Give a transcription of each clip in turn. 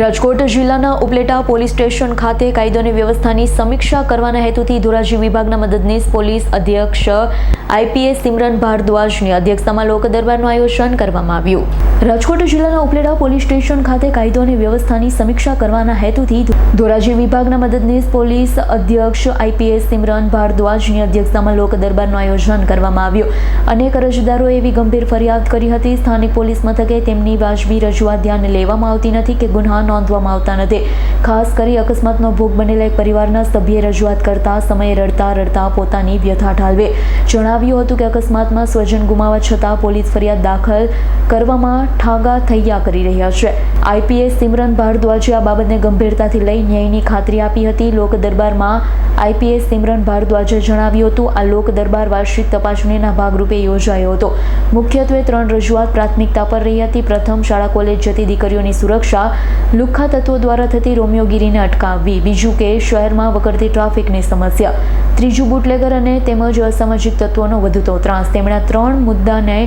રાજકોટ જિલ્લાના Upleta police station ખાતે કાયદો અને વ્યવસ્થાની સમીક્ષા કરવાના હેતુથી ધોરાજી વિભાગના મદદનીશ પોલીસ અધ્યક્ષ આઈપીએસ સિમરન ભારદ્વાજની અધ્યક્ષતામાં લોક દરબારનું આયોજન કરવામાં આવ્યું. રાજકોટ જિલ્લાના ઉપલેટા પોલીસ સ્ટેશન ખાતે કાયદો અને વ્યવસ્થાની સમીક્ષા કરવાના હેતુથી ધોરાજી વિભાગના મદદનીશ પોલીસ અધ્યક્ષ આઈપીએસ સિમરન ભારદ્વાજની અધ્યક્ષતામાં લોક દરબારનું આયોજન કરવામાં આવ્યું. અનેક અરજદારોએ એવી ગંભીર ફરિયાદ કરી હતી. સ્થાનિક પોલીસ મથકે તેમની વાજબી રજૂઆત ધ્યાને લેવામાં આવતી નથી કે ગુન્હા નોંધવામાં આવતા નથી. ખાસ કરી અકસ્માતનો ભોગ બનેલા એક પરિવારના સભ્યે રજૂઆત કરતા સમયે રડતા રડતા પોતાની વ્યથા ઠાલવે. જણાવ્યું હતું કે અકસ્માતમાં સ્વજન ગુમાવવા છતાં પોલીસ ફરિયાદ દાખલ કરવામાં ઠાગા થૈયા કરી રહ્યા છે. આઈપીએસ સિમરન ભારદ્વાજે આ બાબતને ગંભીરતાથી લઈ ન્યાયની ખાતરી આપી હતી. લોક દરબારમાં આઈપીએસ સિમરન ભારદ્વાજે જણાવ્યું હતું, આ લોક દરબાર વાર્ષિક તપાસણીના ભાગરૂપે યોજાયો હતો. મુખ્યત્વે ત્રણ રજૂઆત પ્રાથમિકતા પર રહી હતી. પ્રથમ, શાળા કોલેજ જતી દીકરીઓની સુરક્ષા લુખ્ખા તત્વો દ્વારા થતી રોમિયોગીરીને અટકાવવી. બીજું કે, શહેરમાં વકરતી ટ્રાફિકની સમસ્યા. ત્રીજું બુટલેગર અને તેમજ અસામાજિક તત્વોનો વધતો ત્રાસ. તેમણે ત્રણ મુદ્દાને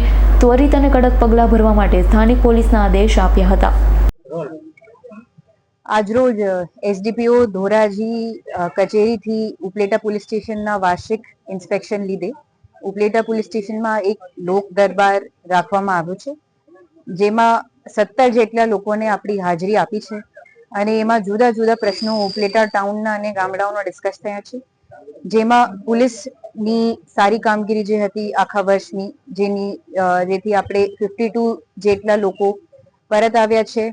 ત્વરિત અને કડક પગલાં ભરવા માટે સ્થાનિક પોલીસના આદેશ આપ્યા હતા. આજરોજ એસડીપીઓ ધોરાજી કચેરીથી ઉપલેટા પોલીસ સ્ટેશનના વાર્ષિક ઇન્સ્પેક્શન લીધે ઉપલેટા પોલીસ સ્ટેશનમાં એક લોક દરબાર રાખવામાં આવ્યો છે, જેમાં સત્તર જેટલા લોકોને આપણી હાજરી આપી છે અને એમાં જુદા જુદા પ્રશ્નો ઉપલેટા ટાઉનના અને ગામડાઓના ડિસ્કસ થયા છે. જેમાં પોલીસની સારી કામગીરી જે હતી આખા વર્ષની, જેની જેથી આપણે ફિફ્ટી ટુ જેટલા લોકો પરત આવ્યા છે.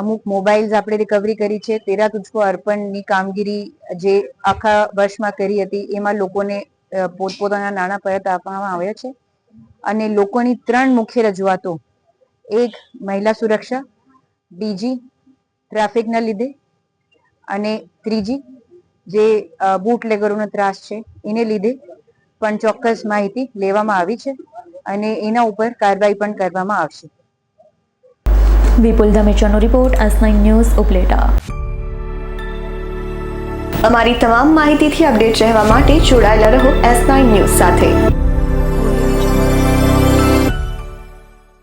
અમુક મોબાઈલ્સ આપણે રિકવરી કરી છે. તેરા તુજકો અર્પણની કામગીરી જે આખા વર્ષમાં કરી હતી, એમાં લોકોને પોતપોતાના નાણાં પરત આપવામાં આવ્યા છે. અને લોકોની ત્રણ મુખ્ય રજૂઆતો, એક મહિલા સુરક્ષા, બીજી ટ્રાફિકના લીધે અને ત્રીજી જે બૂટલેગરોનો ત્રાસ છે, એને લીધે પણ ચોક્કસ માહિતી લેવામાં આવી છે અને એના ઉપર કાર્યવાહી પણ કરવામાં આવશે. Vipul ધમેચાનો report S nine news, Upleta. અમારી તમામ માહિતીથી અપડેટ રહેવા માટે જોડાયેલા રહો એસ નાઇન ન્યૂઝ સાથે.